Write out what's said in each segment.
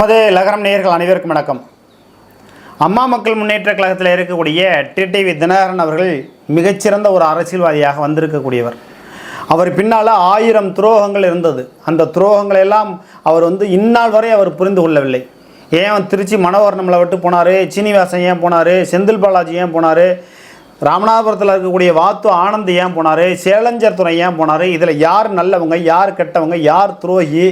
நமது லகரம் நேயர்கள் அனைவருக்கும் வணக்கம். அம்மா மக்கள் முன்னேற்ற கழகத்தில் இருக்கக்கூடிய டிடிவி தினகரன் அவர்கள் மிகச்சிறந்த ஒரு அரசியல்வாதியாக வந்திருக்கக்கூடியவர். அவர் பின்னால் ஆயிரம் துரோகங்கள் இருந்தது. அந்த துரோகங்களை எல்லாம் அவர் வந்து இந்நாள் வரை அவர் புரிந்து கொள்ளவில்லை. ஏன் திருச்சி மனோகர் நம்மளை விட்டு போனார்? சீனிவாசன் ஏன் போனார்? செந்தில் பாலாஜி ஏன் போனார்? ராமநாதபுரத்தில் இருக்கக்கூடிய வாத்து ஆனந்த் ஏன் போனார்? சேலஞ்சர் துறை ஏன் போனார்? இதில் யார் நல்லவங்க யார் கெட்டவங்க யார் துரோகி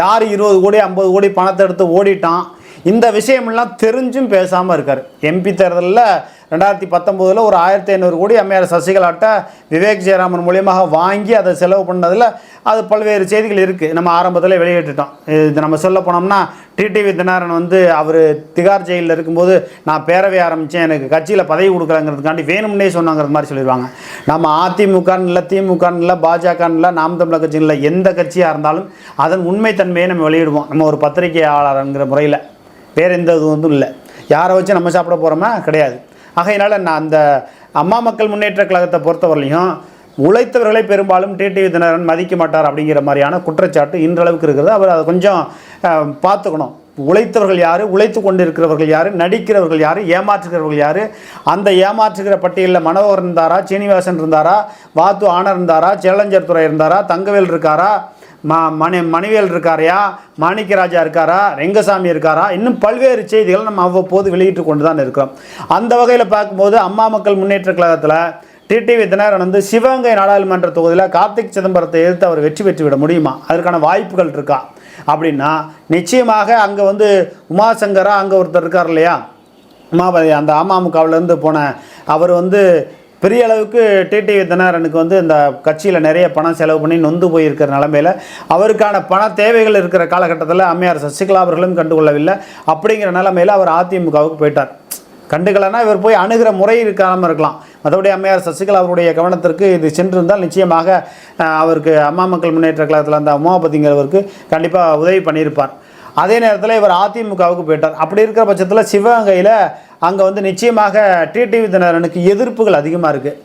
யார் இருபது கோடி ஐம்பது கோடி பணத்தை எடுத்து ஓடிட்டான்? இந்த விஷயமெல்லாம் தெரிஞ்சும் பேசாமல் இருக்கார். எம்பி தேர்தலில் ரெண்டாயிரத்தி பத்தொம்போதில் ஒரு ஆயிரத்தி ஐநூறு கோடி அம்மையார் சசிகலாட்ட விவேக் ஜெயராமன் மூலியமாக வாங்கி அதை செலவு பண்ணதில் அது பல்வேறு செய்திகள் இருக்குது நம்ம ஆரம்பத்தில் வெளியிட்டுட்டோம். இது நம்ம சொல்ல போனோம்னா டிடிவி தினகரன் வந்து அவர் திகார் ஜெயிலில் இருக்கும்போது நான் பேரவை ஆரம்பித்தேன் எனக்கு கட்சியில் பதவி கொடுக்குறாங்கிறதுக்காண்டி வேணும்னே சொன்னாங்கிறது மாதிரி சொல்லிடுவாங்க நம்ம அதிமுகன்னு இல்லை திமுகன்னு இல்லை பாஜகன்னு இல்லை நாம் தமிழர் கட்சின்னு இல்லை எந்த கட்சியாக இருந்தாலும் அதன் உண்மைத்தன்மையை நம்ம வெளியிடுவோம். நம்ம ஒரு பத்திரிகையாளருங்கிற முறையில். வேறு எந்த இதுவும் இல்லை. யாரை வச்சு நம்ம சாப்பிட போகிறோமா கிடையாது. ஆகையினால் நான் அந்த அம்மா மக்கள் முன்னேற்ற கழகத்தை பொறுத்தவரையிலையும் உழைத்தவர்களை பெரும்பாலும் டிடிவி தினகரன் மதிக்க மாட்டார் அப்படிங்கிற மாதிரியான குற்றச்சாட்டு இன்றளவுக்கு இருக்கிறது அவர் அதை கொஞ்சம் பார்த்துக்கணும். உழைத்தவர்கள் யார்? உழைத்து கொண்டு இருக்கிறவர்கள் யார்? நடிக்கிறவர்கள் யார்? ஏமாற்றுகிறவர்கள் யார்? அந்த ஏமாற்றுகிற பட்டியலில் மனோகர் இருந்தாரா? சீனிவாசன் இருந்தாரா? வாத்து ஆனர் இருந்தாரா? சேலஞ்சர் துறை இருந்தாரா? தங்கவேல் இருக்காரா? மா மணி மணிவேல் இருக்காரையா? மாணிக்கராஜா இருக்காரா? ரெங்கசாமி இருக்காரா? இன்னும் பல்வேறு செய்திகள் நம்ம அவ்வப்போது வெளியிட்டு கொண்டு தான் இருக்கிறோம். அந்த வகையில் பார்க்கும்போது அம்மா மக்கள் முன்னேற்ற கழகத்தில் டிடிவி தினகரன் வந்து சிவகங்கை நாடாளுமன்ற தொகுதியில் கார்த்திக் சிதம்பரத்தை எதிர்த்து அவர் வெற்றி பெற்று விட முடியுமா? அதற்கான வாய்ப்புகள் இருக்கா? அப்படின்னா நிச்சயமாக அங்கே வந்து உமாசங்கரா அங்கே ஒருத்தர் இருக்கார் இல்லையா? உமாபதி அந்த அமமுகவிலேருந்து போன அவர் வந்து பெரிய அளவுக்கு டிடிவி தினகரனுக்கு வந்து இந்த கட்சியில் நிறைய பணம் செலவு பண்ணி நொந்து போயிருக்கிற நிலமையில அவருக்கான பண தேவைகள் இருக்கிற காலகட்டத்தில் அம்மையார் சசிகலா அவர்களும் கண்டுகொள்ளவில்லை. அப்படிங்கிற நிலமையில் அவர் அதிமுகவுக்கு போயிட்டார். கண்டுக்கலைன்னா இவர் போய் அணுகிற முறை இருக்காமல் இருக்கலாம். மற்றபடி அம்மையார் சசிகலா அவருடைய கவனத்திற்கு இது சென்றிருந்தால் நிச்சயமாக அவருக்கு அம்மா மக்கள் முன்னேற்ற கழகத்தில் அந்த உமாபதிங்கிறவருக்கு கண்டிப்பாக உதவி பண்ணியிருப்பார். அதே நேரத்தில் இவர் அதிமுகவுக்கு போயிட்டார். அப்படி இருக்கிற பட்சத்தில் சிவகங்கையில் அங்கே வந்து நிச்சயமாக டிடிவி தினகரனுக்கு எதிர்ப்புகள் அதிகமாக இருக்குது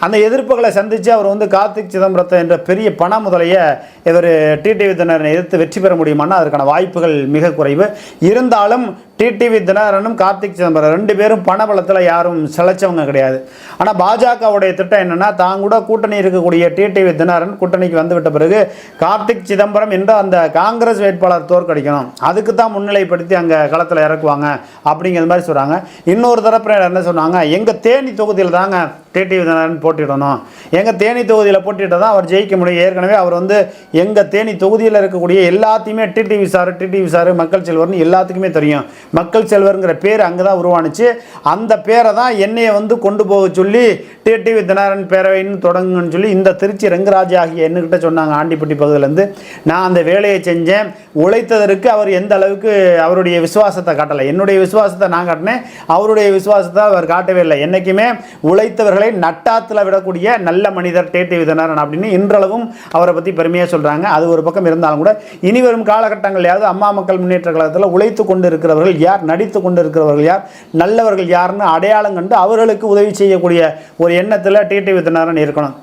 அந்த எதிர்ப்புகளை சந்தித்து அவர் வந்து கார்த்திக் சிதம்பரத்தை என்ற பெரிய பண முதலையை இவர் டிடிவி தினகரனை எதிர்த்து வெற்றி பெற முடியுமான்னா அதற்கான வாய்ப்புகள் மிக குறைவு. இருந்தாலும் டிடிவி தினகரனும் கார்த்திக் சிதம்பரம் ரெண்டு பேரும் பண பலத்தில் யாரும் சிலைச்சவங்க கிடையாது. ஆனால் பாஜகவுடைய திட்டம் என்னென்னா தான் கூட கூட்டணி இருக்கக்கூடிய டிடிவி தினகரன் கூட்டணிக்கு வந்துவிட்ட பிறகு கார்த்திக் சிதம்பரம் என்ற அந்த காங்கிரஸ் வேட்பாளர் தோற்கடிக்கணும். அதுக்கு தான் முன்னிலைப்படுத்தி அங்கே களத்தில் இறக்குவாங்க அப்படிங்கிற மாதிரி சொல்கிறாங்க இன்னொரு தரப்பினர் என்ன சொன்னாங்க எங்கள் தேனி தொகுதியில் தாங்க டிடிவி தினகரன் போட்டிடணும் எங்கள் தேனி தொகுதியில் போட்டிட்டால் தான் அவர் ஜெயிக்க முடியும். ஏற்கனவே அவர் வந்து எங்கள் தேனி தொகுதியில் இருக்கக்கூடிய எல்லாத்தையுமே டிடிவி சார் டிடிவி சார் மக்கள் செல்வர்னு எல்லாத்துக்குமே தெரியும். மக்கள் செல்வருங்கிற பேர் அங்கே தான் உருவானுச்சு. அந்த பேரை தான் என்னையை வந்து கொண்டு போக சொல்லி டிடிவி தினகரன் பேரவைன்னு தொடங்குன்னு சொல்லி இந்த திருச்சி ரங்கராஜ் ஆகிய என்னகிட்ட சொன்னாங்க ஆண்டிப்பட்டி பகுதியிலேருந்து. நான் அந்த வேலையை செஞ்சேன். உழைத்ததற்கு அவர் எந்த அளவுக்கு அவருடைய விசுவாசத்தை காட்டலை. என்னுடைய விசுவாசத்தை நான் காட்டினேன். அவருடைய விசுவாசத்தை அவர் காட்டவே இல்லை. என்றைக்குமே உழைத்தவர்களை நட்டாத்தில் விடக்கூடிய நல்ல மனிதர் டிடிவி தினகரன் அப்படின்னு இன்றளவும் அவரை பற்றி பெருமையாக சொல்கிறாங்க அது ஒரு பக்கம் இருந்தாலும் கூட இனி வரும் காலகட்டங்களையாவது அம்மா மக்கள் முன்னேற்ற கழகத்தில் உழைத்து கொண்டு இருக்கிறவர்கள் யார்? நடித்து கொண்டு இருக்கிறவர்கள் யார்? நல்லவர்கள் யாருன்னு அடையாளம் கண்டு அவர்களுக்கு உதவி செய்யக்கூடிய ஒரு எண்ணத்தில் டிடிவி தினகரன் இருக்கணும்.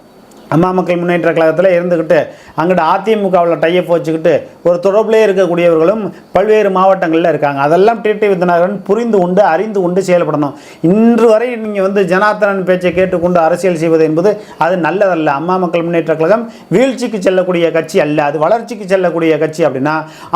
அம்மா மக்கள் முன்னேற்ற கழகத்தில் இருந்துக்கிட்டு அங்கிட்ட அதிமுகவில் டையப் வச்சுக்கிட்டு ஒரு தொடர்பிலே இருக்கக்கூடியவர்களும் பல்வேறு மாவட்டங்களில் இருக்காங்க. அதெல்லாம் டிடி வித்யநாதன் புரிந்து கொண்டு அறிந்து கொண்டு செயல்படணும். இன்று வரை நீங்கள் வந்து ஜனார்த்தனன் பேச்சை கேட்டுக்கொண்டு அரசியல் செய்வது என்பது அது நல்லதல்ல. அம்மா மக்கள் முன்னேற்ற கழகம் வீழ்ச்சிக்கு செல்லக்கூடிய கட்சி அல்ல. அது வளர்ச்சிக்கு செல்லக்கூடிய கட்சி அப்படின்னா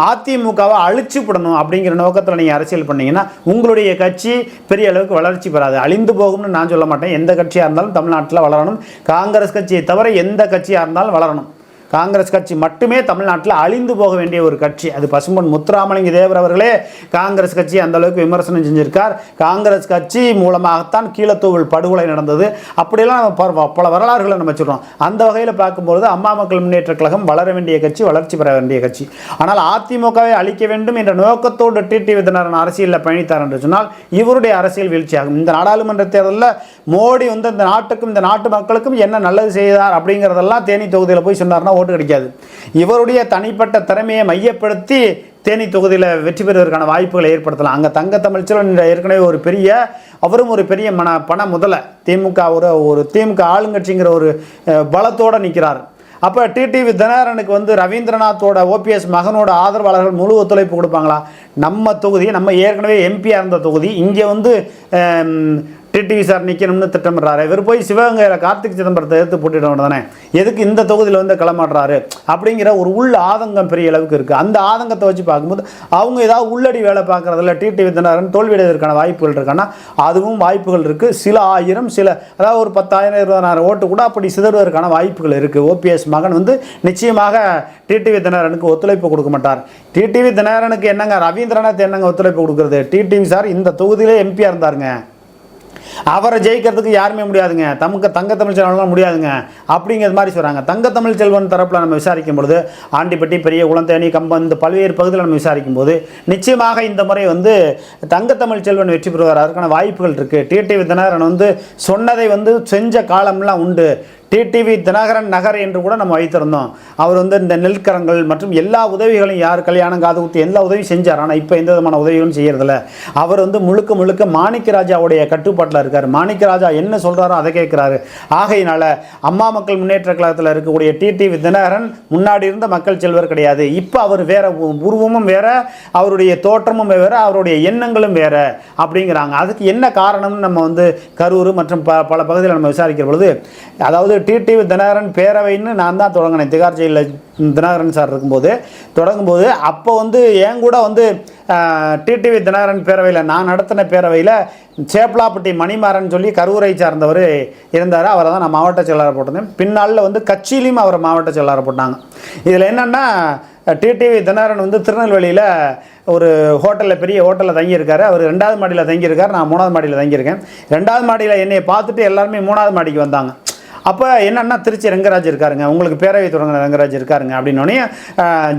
அதிமுகவை அழிச்சுப்படணும் அப்படிங்கிற நோக்கத்தில் நீங்கள் அரசியல் பண்ணீங்கன்னா உங்களுடைய கட்சி பெரிய அளவுக்கு வளர்ச்சி பெறாது. அழிந்து போகும்னு நான் சொல்ல மாட்டேன். எந்த கட்சியாக இருந்தாலும் தமிழ்நாட்டில் வளரணும். காங்கிரஸ் கட்சியை தவிர எந்த கட்சியாக இருந்தாலும் வளரணும். காங்கிரஸ் கட்சி மட்டுமே தமிழ்நாட்டில் அழிந்து போக வேண்டிய ஒரு கட்சி. அது பசும்பொன் முத்துராமலிங்க தேவர் அவர்களே காங்கிரஸ் கட்சி அந்த அளவுக்கு விமர்சனம் செஞ்சிருக்கார். காங்கிரஸ் கட்சி மூலமாகத்தான் கீழத்தூவல் படுகொலை நடந்தது. அப்படியெல்லாம் நம்ம பல- பல வரலாறுகளை நம்ம சொல்கிறோம் அந்த வகையில் பார்க்கும்பொழுது அம்மா மக்கள் முன்னேற்ற கழகம் வளர வேண்டிய கட்சி வளர்ச்சி பெற வேண்டிய கட்சி. ஆனால் அதிமுகவை அழிக்க வேண்டும் என்ற நோக்கத்தோடு டிடி விதனரன் அரசியலில் பயணித்தார் என்று சொன்னால் இவருடைய அரசியல் வீழ்ச்சியாகும். இந்த நாடாளுமன்ற தேர்தலில் மோடி வந்து இந்த நாட்டுக்கும் இந்த நாட்டு மக்களுக்கும் என்ன நல்லது செய்தார் அப்படிங்கிறதெல்லாம் தேனி தொகுதியில் போய் சொன்னார்னா ஓட்டு கிடைக்காது. இவருடைய தனிப்பட்ட திறமையை மையப்படுத்தி தேனி தொகுதியில் வெற்றி பெறுவதற்கான வாய்ப்புகளை ஏற்படுத்தலாம். அங்கே தங்க தமிழ்ச்செல்வன் ஏற்கனவே ஒரு பெரிய அவரும் ஒரு பெரிய மன பண முதல திமுக ஒரு ஒரு திமுக ஆளுங்கட்சிங்கிற ஒரு பலத்தோடு நிற்கிறார் அப்போ டிடிவி தினகரனுக்கு வந்து ரவீந்திரநாத்தோட ஓபிஎஸ் மகனோட ஆதரவாளர்கள் முழு ஒத்துழைப்பு கொடுப்பாங்களா? நம்ம தொகுதி நம்ம ஏற்கனவே எம்பியாக இருந்த தொகுதி இங்கே வந்து டிடிவி சார் நிற்கணும்னு திட்டமிடுறாரு. இவர் போய் சிவகங்கையில் கார்த்திக் சிதம்பரத்தை எடுத்து போட்டிட தானே எதுக்கு இந்த தொகுதியில் வந்து களமாடுறாரு? அப்படிங்கிற ஒரு உள் ஆதங்கம் பெரிய அளவுக்கு இருக்குது அந்த ஆதங்கத்தை வச்சு பார்க்கும்போது அவங்க ஏதாவது உள்ளடி வேலை பார்க்குறதுல டிடிவி தினகரன் தோல்வியடைவதற்கான வாய்ப்புகள் இருக்கான்னா அதுவும் வாய்ப்புகள் இருக்குது சில ஆயிரம் சில அதாவது ஒரு பத்தாயிரம் இருபதாயிரம் ஓட்டு கூட அப்படி சிதறுவதற்கான வாய்ப்புகள் இருக்குது ஓபிஎஸ் மகன் வந்து நிச்சயமாக டிடிவி தினகரனுக்கு ஒத்துழைப்பு கொடுக்க மாட்டார். டிடிவி தினகரனுக்கு என்னங்க ரவீந்திரநாத் என்னங்க ஒத்துழைப்பு கொடுக்குறது? டிடிவி சார் இந்த தொகுதியிலே எம்பியாக இருந்தாருங்க. அவரை ஜெயிக்கிறதுக்கு யாருமே முடியாதுங்க. தமக்கு தங்க தமிழ் செல்வன்லாம் முடியாதுங்க. அப்படிங்கிறது மாதிரி சொல்கிறாங்க தங்க தமிழ் செல்வன் தரப்பில் நம்ம விசாரிக்கும் பொழுது ஆண்டிப்பட்டி பெரிய குளந்தேனி கம்பம் இந்த பல்வேறு பகுதியில் நம்ம விசாரிக்கும் போது நிச்சயமாக இந்த முறை வந்து தங்க தமிழ் செல்வன் வெற்றி பெறுவார். அதற்கான வாய்ப்புகள் இருக்குது டிடிவி தினகரன் வந்து சொன்னதை வந்து செஞ்ச காலம்லாம் உண்டு. டிடிவி தினகரன் நகர் என்று கூட நம்ம வைத்திருந்தோம். அவர் வந்து இந்த நெல்கரங்கள் மற்றும் எல்லா உதவிகளையும் யார் கல்யாணம் காது குத்தி எல்லா உதவியும் செஞ்சார். ஆனால் இப்போ எந்த விதமான உதவிகளும் செய்யறதில்ல. அவர் வந்து முழுக்க முழுக்க மாணிக்க ராஜாவுடைய கட்டுப்பாட்டில் இருக்கார். மாணிக்க ராஜா என்ன சொல்கிறாரோ அதை கேட்குறாரு. ஆகையினால அம்மா மக்கள் முன்னேற்ற கழகத்தில் இருக்கக்கூடிய டிடிவி தினகரன் முன்னாடி இருந்த மக்கள் செல்வர் கிடையாது. இப்போ அவர் வேற உருவமும் வேற அவருடைய தோற்றமும் வேற அவருடைய எண்ணங்களும் வேற அப்படிங்கிறாங்க. அதுக்கு என்ன காரணம்னு நம்ம வந்து கரூர் மற்றும் ப பல பகுதியில் நம்ம விசாரிக்கிற பொழுது அதாவது டிடிவி தினகரன் பேரவைன்னு நான் தான் தொடங்கினேன். திகார் ஜெயிலில் தினகரன் சார் இருக்கும்போது தொடங்கும்போது அப்போ வந்து என் கூட வந்து டிடிவி தினகரன் பேரவையில் நான் நடத்தின பேரவையில் சேப்பலாப்பட்டி மணிமாறன் சொல்லி கரூரை சார்ந்தவர் இருந்தார். அவரை தான் நான் மாவட்ட செயலாளர் போட்டிருந்தேன். பின்னாளில் வந்து கட்சியிலையும் அவரை மாவட்ட செயலாளர் போட்டாங்க. இதில் என்னென்னா டிடிவி தினகரன் வந்து திருநெல்வேலியில் ஒரு ஹோட்டலில் பெரிய ஹோட்டலில் தங்கியிருக்காரு. அவர் ரெண்டாவது மாடியில் தங்கியிருக்கார். நான் மூணாவது மாடியில் தங்கியிருக்கேன். ரெண்டாவது மாடியில் என்னை பார்த்துட்டு எல்லாருமே மூணாவது மாடிக்கு வந்தாங்க. அப்போ என்னன்னா திருச்சி ரங்கராஜ் இருக்காருங்க. உங்களுக்கு பேரவை தொடங்கின ரங்கராஜ் இருக்காருங்க அப்படின்னோடனே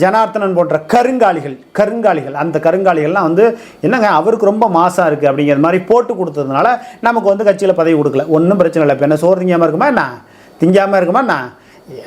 ஜனார்த்தனன் போன்ற கருங்காலிகள் கருங்காலிகள் அந்த கருங்காலிகள்லாம் வந்து என்னங்க அவருக்கு ரொம்ப மாசாக இருக்குது அப்படிங்கிற மாதிரி போட்டு கொடுத்ததுனால நமக்கு வந்து கட்சியில் பதவி கொடுக்கல. ஒன்றும் பிரச்சனை இல்லை. இப்போ என்ன சோறு திங்காமல் இருக்குமா என்ன? திங்காமல் இருக்குமா என்ன?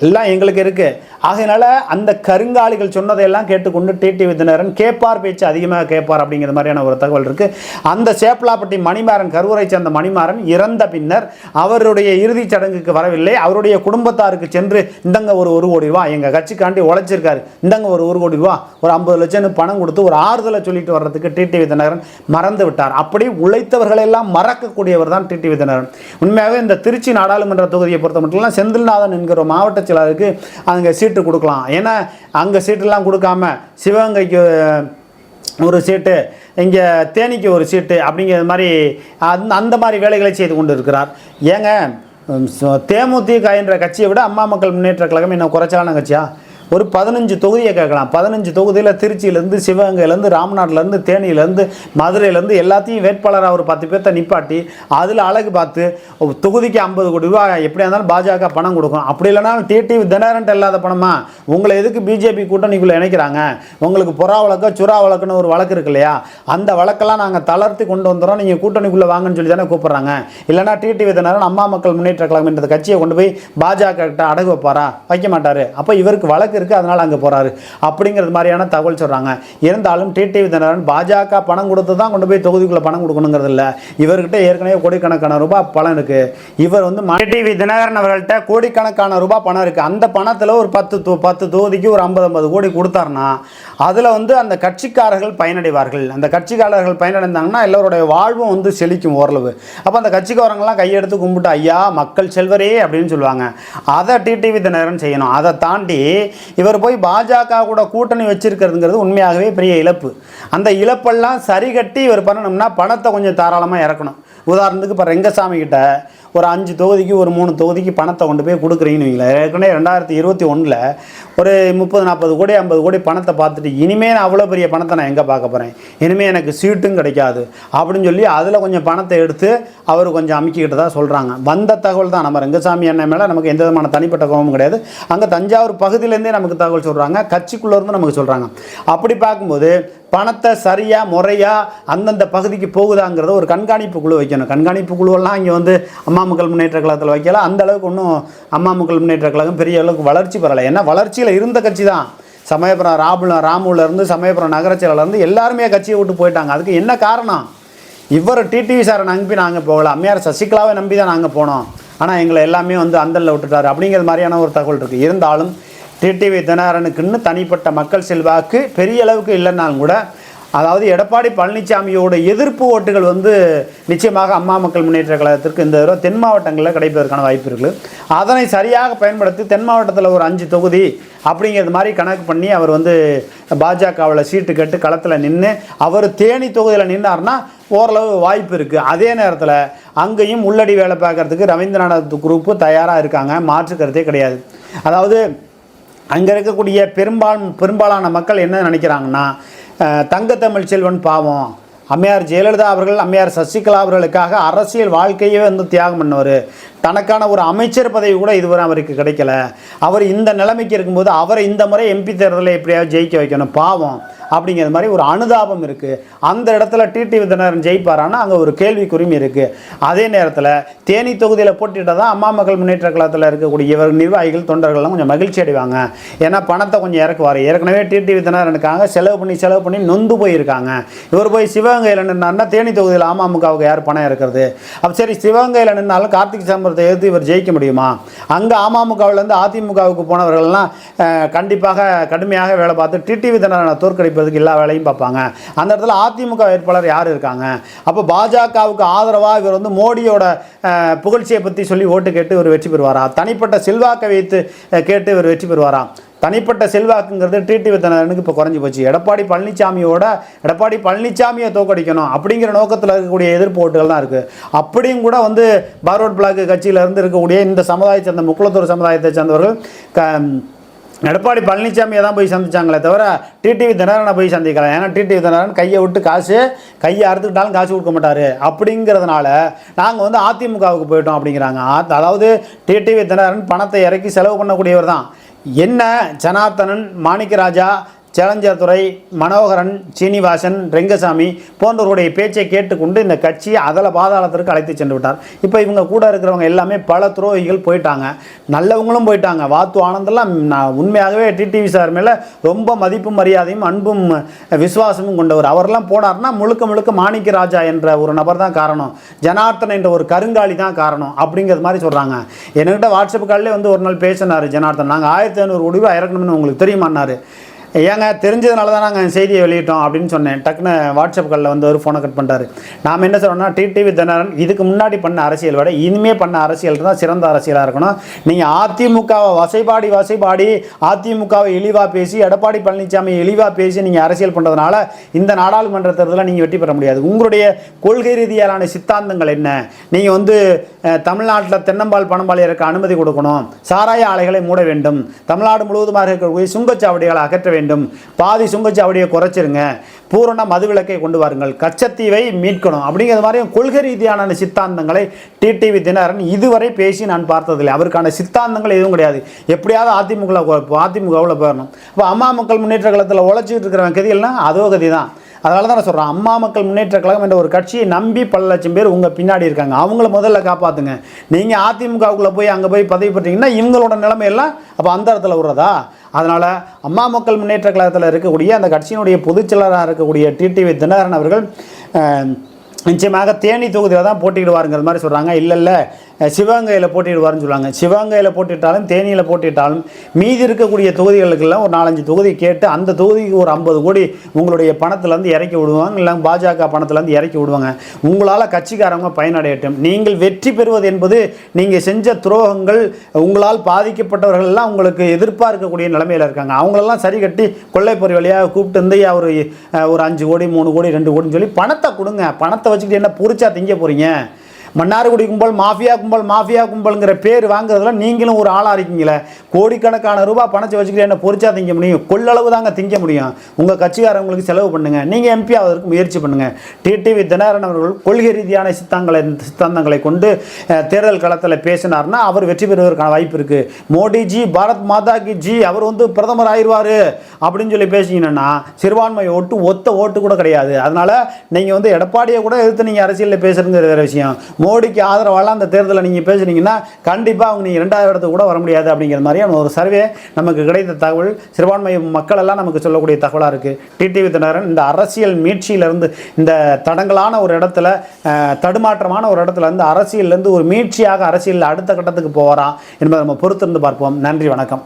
எல்லாம் எங்களுக்கு இருக்குது ஆகையினால அந்த கருங்காலிகள் சொன்னதையெல்லாம் கேட்டுக்கொண்டு டிடி விதினரன் கேட்பார் பேச்சு அதிகமாக கேட்பார் அப்படிங்கிற மாதிரியான ஒரு தகவல் இருக்குது அந்த சேப்பலாப்பட்டி மணிமாறன் கருவறை சேர்ந்த மணிமாறன் இறந்த பின்னர் அவருடைய இறுதிச் சடங்குக்கு வரவில்லை. அவருடைய குடும்பத்தாருக்கு சென்று இந்தங்க ஒரு ஒரு கோடி ரூபா எங்கள் கட்சிக்காண்டி உழைச்சிருக்காரு. இந்தங்க ஒரு ஒரு கோடி ரூபா ஒரு ஐம்பது லட்சம் பணம் கொடுத்து ஒரு ஆறுதலை சொல்லிட்டு வர்றதுக்கு டிடி விதினரன் மறந்து விட்டார் அப்படி உழைத்தவர்களெல்லாம் மறக்கக்கூடியவர் தான் டிடி விதினரன் உண்மையாகவே இந்த திருச்சி நாடாளுமன்ற தொகுதியை பொறுத்த மட்டும் செந்தில்நாதன் என்கிற மாவட்ட மாவட்ட செயலாளருக்கு அங்கே சீட்டு கொடுக்கலாம். ஏன்னா அங்கே சீட்டெல்லாம் கொடுக்காம சிவகங்கைக்கு ஒரு சீட்டு இங்கே தேனிக்கு ஒரு சீட்டு அப்படிங்கிற மாதிரி அந்த அந்த மாதிரி வேலைகளை செய்து கொண்டு இருக்கிறார் ஏங்க தேமுதிக என்ற கட்சியை விட அம்மா மக்கள் முன்னேற்ற கழகம் என்ன குறைச்சலான கட்சியா? ஒரு பதினஞ்சு தொகுதியை கேட்கலாம். பதினஞ்சு தொகுதியில் திருச்சியிலேருந்து சிவகங்கையிலேருந்து ராமநாட்டிலேருந்து தேனியிலேருந்து மதுரையிலேருந்து எல்லாத்தையும் வேட்பாளராக ஒரு பத்து பேர்த்த நிப்பாட்டி அதில் அழகு பார்த்து தொகுதிக்கு ஐம்பது கோடி ரூபாய் எப்படியா இருந்தாலும் பாஜக பணம் கொடுக்கும். அப்படி இல்லைனா டிடிவி தினகரன் இல்லாத பணமா? உங்களை எதுக்கு பிஜேபி கூட்டணிக்குள்ளே இணைக்கிறாங்க? உங்களுக்கு புறா வழக்கு சுறா வழக்குன்னு ஒரு வழக்கு இருக்கு இல்லையா? அந்த வழக்கெல்லாம் நாங்கள் தளர்த்தி கொண்டு வந்துடுறோம் நீங்கள் கூட்டணிக்குள்ளே வாங்கன்னு சொல்லி தானே கூப்பிட்றாங்க. இல்லைனா டிடிவி தினகரன் அம்மா மக்கள் முன்னேற்ற கழகம் என்ற கட்சியை கொண்டு போய் பாஜக கிட்ட அடகு வைப்பாரா? வைக்க மாட்டார். அப்போ இவருக்கு வழக்கு இருக்குது அதனால் அங்கே போகிறாரு அப்படிங்கிறது மாதிரியான தகவல் சொல்கிறாங்க இருந்தாலும் டிடிவி தினகரன் பாஜக பணம் கொடுத்து தான் கொண்டு போய் தொகுதிக்குள்ளே பணம் கொடுக்கணுங்கிறது இல்லை. இவர்கிட்ட ஏற்கனவே கோடிக்கணக்கான ரூபாய் பணம் இருக்குது இவர் வந்து டிடிவி தினகரன் அவர்கள்ட்ட கோடிக்கணக்கான ரூபாய் பணம் இருக்குது அந்த பணத்தில் ஒரு பத்து பத்து தொகுதிக்கு ஒரு ஐம்பது ஐம்பது கோடி கொடுத்தாருன்னா அதில் வந்து அந்த கட்சிக்காரர்கள் பயனடைவார்கள். அந்த கட்சிக்காரர்கள் பயனடைந்தாங்கன்னா எல்லோருடைய வாழ்வும் வந்து செழிக்கும் ஓரளவு. அப்போ அந்த கட்சிக்காரங்களாம் கையெடுத்து கும்பிட்டு ஐயா மக்கள் செல்வரே அப்படின்னு சொல்லுவாங்க. அதை டிடிவி தினகரன் செய்யணும். அதை தாண்டி இவர் போய் பாஜக கூட கூட்டணி வச்சிருக்கிறதுங்கிறது உண்மையாகவே பெரிய இழப்பு. அந்த இழப்பெல்லாம் சரி கட்டி இவர் பண்ணணும்னா பணத்தை கொஞ்சம் தாராளமாக இறக்கணும். உதாரணத்துக்கு இப்போ ரெங்கசாமி கிட்ட ஒரு அஞ்சு தொகுதிக்கு ஒரு மூணு தொகுதிக்கு பணத்தை கொண்டு போய் கொடுக்குறீங்கன்னு வைங்களேன். ஏற்கனவே ரெண்டாயிரத்தி இருபத்தி ஒன்றில் ஒரு முப்பது நாற்பது கோடி ஐம்பது கோடி பணத்தை பார்த்துட்டு இனிமேல் நான் அவ்வளோ பெரிய பணத்தை நான் எங்கே பார்க்க போகிறேன் இனிமேல் எனக்கு சீட்டும் கிடைக்காது. அப்படின்னு சொல்லி அதில் கொஞ்சம் பணத்தை எடுத்து அவர் கொஞ்சம் அமுக்கிக்கிட்டு தான் சொல்கிறாங்க வந்த தகவல் தான். நம்ம ரெங்கசாமி அண்ணன் மேலே நமக்கு எந்த விதமான தனிப்பட்ட கோபமும் கிடையாது. அங்கே தஞ்சாவூர் பகுதியிலேருந்தே நமக்கு தகவல் சொல்கிறாங்க கட்சிக்குள்ளே இருந்து நமக்கு சொல்கிறாங்க அப்படி பார்க்கும்போது பணத்தை சரியாக முறையாக அந்தந்த பகுதிக்கு போகுதாங்கிறத ஒரு கண்காணிப்பு குழு வைக்கணும். கண்காணிப்பு குழுவெல்லாம் இங்கே வந்து அம்மா மக்கள் முன்னேற்ற கழகத்தில் வைக்கல. அந்த அளவுக்கு ஒன்றும் அம்மா மக்கள் முன்னேற்ற கழகம் பெரிய அளவுக்கு வளர்ச்சி பெறலை. ஏன்னா வளர்ச்சியில் இருந்த கட்சி தான். சமயபுரம் ராபுல ராமுலேருந்து சமயபுரம் நகரச்சேரிலேருந்து எல்லாருமே கட்சியை விட்டு போயிட்டாங்க. அதுக்கு என்ன காரணம்? இவர் டிடிவி சாரை நம்பி நாங்கள் போகல. அம்மையார் சசிகலாவை நம்பி தான் நாங்கள் போனோம். ஆனால் எங்களை எல்லாமே வந்து அந்தலில் விட்டுட்டாரு. அப்படிங்கிற மாதிரியான ஒரு தகவல் இருக்குது இருந்தாலும் டிடிவி தினகரனுக்குன்னு தனிப்பட்ட மக்கள் செல்வாக்கு பெரிய அளவுக்கு இல்லைன்னாலும் கூட அதாவது எடப்பாடி பழனிசாமியோட எதிர்ப்பு ஓட்டுகள் வந்து நிச்சயமாக அம்மா மக்கள் முன்னேற்ற கழகத்திற்கு இந்த தடவை தென் மாவட்டங்களில் கிடைப்பதற்கான வாய்ப்பு இருக்குது. அதனை சரியாக பயன்படுத்தி தென் மாவட்டத்தில் ஒரு அஞ்சு தொகுதி அப்படிங்கிறது மாதிரி கணக்கு பண்ணி அவர் வந்து பாஜகவில் சீட்டு கட்டு களத்தில் நின்று அவர் தேனி தொகுதியில் நின்னார்னா ஓரளவு வாய்ப்பு இருக்குது. அதே நேரத்தில் அங்கேயும் உள்ளடி வேலை பார்க்கறதுக்கு ரவீந்திரநாத் குரூப்பு தயாராக இருக்காங்க. மாற்று கருத்தே கிடையாது. அதாவது அங்கே இருக்கக்கூடிய பெரும்பாலும் பெரும்பாலான மக்கள் என்ன நினைக்கிறாங்கன்னா அஹ், தங்கத்தமிழ் செல்வன் பாவம். அம்மையார் ஜெயலலிதா அவர்கள் அம்மையார் சசிகலா அவர்களுக்காக அரசியல் வாழ்க்கையே வந்து தியாகம் பண்ணவர். தனக்கான ஒரு அமைச்சர் பதவி கூட இதுவரை அவருக்கு கிடைக்கல. அவர் இந்த நிலைமைக்கு இருக்கும்போது அவரை இந்த முறை எம்பி தேர்தலில் எப்படியாவது ஜெயிக்க வைக்கணும். பாவம். அப்படிங்கிற மாதிரி ஒரு அனுதாபம் இருக்குது அந்த இடத்துல டிடி விதனரன் ஜெயிப்பாரானா அங்கே ஒரு கேள்விக்குறியும் இருக்குது அதே நேரத்தில் தேனி தொகுதியில் போட்டிட்டால் தான் அம்மா மக்கள் முன்னேற்ற கழகத்தில் இருக்கக்கூடிய இவர் நிர்வாகிகள் தொண்டர்கள்லாம் கொஞ்சம் மகிழ்ச்சி அடைவாங்க. ஏன்னா பணத்தை கொஞ்சம் இறக்குவார். ஏற்கனவே டிடி விதனரனுக்காக செலவு பண்ணி செலவு பண்ணி நொந்து போயிருக்காங்க. இவர் போய் சிவகங்கையில் நின்னார்னா தேனி தொகுதியில் அமமுகவுக்கு யார் பணம் இருக்கிறது அப்போ சரி சிவகங்கையில் நின்னாலும் கார்த்திக் சம்பரத்தை எதிர்த்து இவர் ஜெயிக்க முடியுமா? அங்கே அமமுகவிலேருந்து அதிமுகவுக்கு போனவர்கள்லாம் கண்டிப்பாக கடுமையாக வேலை பார்த்து டிடிவி தோற்கடி வைப்பதற்கு எல்லா வேலையும் பார்ப்பாங்க. அந்த இடத்துல அதிமுக வேட்பாளர் யார் இருக்காங்க? அப்போ பாஜகவுக்கு ஆதரவாக இவர் வந்து மோடியோட புகழ்ச்சியை பற்றி சொல்லி ஓட்டு கேட்டு இவர் வெற்றி பெறுவாரா? தனிப்பட்ட செல்வாக்கை வைத்து கேட்டு இவர் வெற்றி பெறுவாரா? தனிப்பட்ட செல்வாக்குங்கிறது டிடி வித்தனருக்கு இப்போ குறைஞ்சி போச்சு. எடப்பாடி பழனிசாமியோட எடப்பாடி பழனிசாமியை தோக்கடிக்கணும் அப்படிங்கிற நோக்கத்தில் இருக்கக்கூடிய எதிர்ப்பு ஓட்டுகள் தான் இருக்குது அப்படியும் கூட வந்து பார்வர்ட் பிளாக் கட்சியில இருந்து இருக்கக்கூடிய இந்த சமுதாயத்தை சேர்ந்த முக்குளத்தூர் சமுதாயத்தை சேர்ந்தவர்கள் க எடப்பாடி பழனிசாமியை தான் போய் சந்திச்சாங்களே தவிர டிடிவி தினகரனை போய் சந்திக்கலாம் ஏன்னா டிடிவி தினகரன் கையை விட்டு காசு கையை அறுத்துக்கிட்டாலும் காசு கொடுக்க மாட்டார். அப்படிங்கிறதுனால நாங்கள் வந்து அதிமுகவுக்கு போயிட்டோம் அப்படிங்கிறாங்க. அதாவது டிடிவி தினகரன் பணத்தை இறக்கி செலவு பண்ணக்கூடியவர் தான். என்ன ஜனார்த்தனன் மாணிக்கராஜா சேலஞ்சர் துறை மனோகரன் சீனிவாசன் ரெங்கசாமி போன்றவருடைய பேச்சை கேட்டுக்கொண்டு இந்த கட்சியை அதல பாதாளத்திற்கு அழைத்து சென்று விட்டார் இப்போ இவங்க கூட இருக்கிறவங்க எல்லாமே பல துரோகிகள் போயிட்டாங்க. நல்லவங்களும் போயிட்டாங்க. வாத்து ஆனந்தெல்லாம் நான் உண்மையாகவே டிடிவி சார் மேலே ரொம்ப மதிப்பும் மரியாதையும் அன்பும் விசுவாசமும் கொண்டவர். அவரெல்லாம் போனார்னா முழுக்க முழுக்க மாணிக்க ராஜா என்ற ஒரு நபர் தான் காரணம். ஜனார்த்தன் என்ற ஒரு கருங்காலி தான் காரணம் அப்படிங்கிறது மாதிரி சொல்கிறாங்க என்கிட்ட வாட்ஸ்அப் காலிலே வந்து ஒரு நாள் பேசினார் ஜனார்த்தன். நாங்கள் ஆயிரத்தி ஐநூறு முடிவு இறக்கணும்னு உங்களுக்கு தெரியுமான்னாரு. ஏங்க தெரிஞ்சதுனால தான் நாங்கள் செய்தியை வெளியிட்டோம் அப்படின்னு சொன்னேன். டக்குன்னு வாட்ஸ்அப் காலில் வந்து ஒரு ஃபோனை கட் பண்ணிட்டாரு. நாம் என்ன சொல்கிறோம்னா டிடிவி தினரன் இதுக்கு முன்னாடி பண்ண அரசியல் விட இனிமே பண்ண அரசியல் தான் சிறந்த அரசியலாக இருக்கணும். நீங்கள் அதிமுகவை வசைபாடி வசைபாடி அதிமுகவை இழிவாக பேசி எடப்பாடி பழனிசாமி இழிவாக பேசி நீங்கள் அரசியல் பண்ணுறதுனால இந்த நாடாளுமன்ற தேர்தலில் நீங்கள் வெற்றி பெற முடியாது. உங்களுடைய கொள்கை ரீதியிலான சித்தாந்தங்கள் என்ன? நீங்கள் வந்து தமிழ்நாட்டில் தென்னம்பால் பணம்பாளையருக்கு அனுமதி கொடுக்கணும். சாராய ஆலைகளை மூட வேண்டும். தமிழ்நாடு முழுவதுமாக இருக்கக்கூடிய சுங்கச்சாவடிகளை அகற்ற வேண்டும். வேண்டும். பாதி சுங்கச்சாவடியை குறைச்சிருங்க. பூரண மதுவிலக்கை கொண்டு வாருங்கள். கச்சத்தீவை மீட்கணும். அப்படிங்கிற மாதிரி கொள்கை ரீதியான சித்தாந்தங்களை டிடிவி தினகரன் இதுவரை பேசி நான் பார்த்ததில்லை. அவருக்கான சித்தாந்தங்கள் எதுவும் கிடையாது. எப்படியாவது அதிமுக அதிமுகவில் போயிடணும். இப்போ அம்மா மக்கள் முன்னேற்ற கழகத்தில் உழைச்சிட்டு இருக்கிறவன் கதிகள்னா அதோ கதி தான் அதனால தான் நான் சொல்கிறேன் அம்மா மக்கள் முன்னேற்ற கழகம் என்ற ஒரு கட்சியை நம்பி பல லட்சம் பேர் உங்கள் பின்னாடி இருக்காங்க. அவங்கள முதல்ல காப்பாற்றுங்க நீங்கள் அதிமுகவுக்குள்ளே போய் அங்கே போய் பதவி பெற்றீங்கன்னா இவங்களோட நிலைமையெல்லாம் அப்போ அந்த இடத்துல விடுறதா அதனால் அம்மா மக்கள் முன்னேற்ற கழகத்தில் இருக்கக்கூடிய அந்த கட்சியினுடைய பொதுச்செயலராக இருக்கக்கூடிய டிடிவி தினகரன் அவர்கள் நிச்சயமாக தேனி தொகுதியில் தான் போட்டியிடுவாருங்கிற மாதிரி சொல்கிறாங்க இல்லை இல்லை. சிவகங்கையில் போட்டியிடுவார்னு சொல்லுவாங்க சிவகங்கையில் போட்டிட்டாலும் தேனியில் போட்டிட்டாலும் மீதி இருக்கக்கூடிய தொகுதிகளுக்கெல்லாம் ஒரு நாலஞ்சு தொகுதி கேட்டு அந்த தொகுதிக்கு ஒரு ஐம்பது கோடி உங்களுடைய பணத்துலேருந்து இறக்கி விடுவாங்க. இல்லை பாஜக பணத்துலேருந்து இறக்கி விடுவாங்க. உங்களால் கட்சிக்காரங்க பயனடையட்டும். நீங்கள் வெற்றி பெறுவது என்பது நீங்கள் செஞ்ச துரோகங்கள் உங்களால் பாதிக்கப்பட்டவர்கள் எல்லாம் உங்களுக்கு எதிர்ப்பாக இருக்கக்கூடிய நிலைமையில் இருக்காங்க. அவங்களெல்லாம் சரி கட்டி கொள்ளைப்பொறி வழியாக கூப்பிட்டு வந்து ஒரு ஒரு அஞ்சு கோடி மூணு கோடி ரெண்டு கோடின்னு சொல்லி பணத்தை கொடுங்க. பணத்தை வச்சுக்கிட்டு என்ன பொறிச்சா திங்க போகிறீங்க மன்னார்குடி கும்பல் மாஃபியா கும்பல் மாஃபியா கும்பல்ங்கிற பேர் வாங்குறதுல நீங்களும் ஒரு ஆளாக இருக்கீங்களே. கோடிக்கணக்கான ரூபாய் பணத்தை வச்சுக்கிட்டு என்ன பொறிச்சா திங்க முடியும்? கொள்ளளவு தாங்க திங்க முடியும். உங்கள் கட்சிக்காரங்களுக்கு செலவு பண்ணுங்கள் நீங்கள் எம்பி ஆவதற்கு முயற்சி பண்ணுங்கள் டிடிவி தினகரன் அவர்கள் கொள்கை ரீதியான சித்தாங்களை சித்தாந்தங்களை கொண்டு தேர்தல் களத்தில் பேசினார்னா அவர் வெற்றி பெறுவதற்கான வாய்ப்பு இருக்குது மோடிஜி பாரத் மாதா கி ஜி அவர் வந்து பிரதமர் ஆயிடுவார் அப்படின்னு சொல்லி பேசிங்கன்னா சிறுபான்மை ஓட்டு ஒத்த ஓட்டு கூட கிடையாது. அதனால் நீங்கள் வந்து எடப்பாடியை கூட எதிர்த்து நீங்கள் அரசியலில் பேசுறதுங்கிற விஷயம். மோடிக்கு ஆதரவாலாம் அந்த தேர்தலில் நீங்கள் பேசுனீங்கன்னா கண்டிப்பாக அவங்க நீங்கள் ரெண்டாவது இடத்துக்கு கூட வர முடியாது அப்படிங்கிற மாதிரியான ஒரு சர்வே நமக்கு கிடைத்த தகவல். சிறுபான்மை மக்கள் எல்லாம் நமக்கு சொல்லக்கூடிய தகவலாக இருக்குது டிடிவி தினகரன் இந்த அரசியல் மீட்சியிலிருந்து இந்த தடங்கலான ஒரு இடத்துல தடுமாற்றமான ஒரு இடத்துல இருந்து அரசியல்லேருந்து ஒரு மீட்சியாக அரசியலில் அடுத்த கட்டத்துக்கு போகிறான் என்பதை நம்ம பொறுத்திருந்து பார்ப்போம். நன்றி வணக்கம்.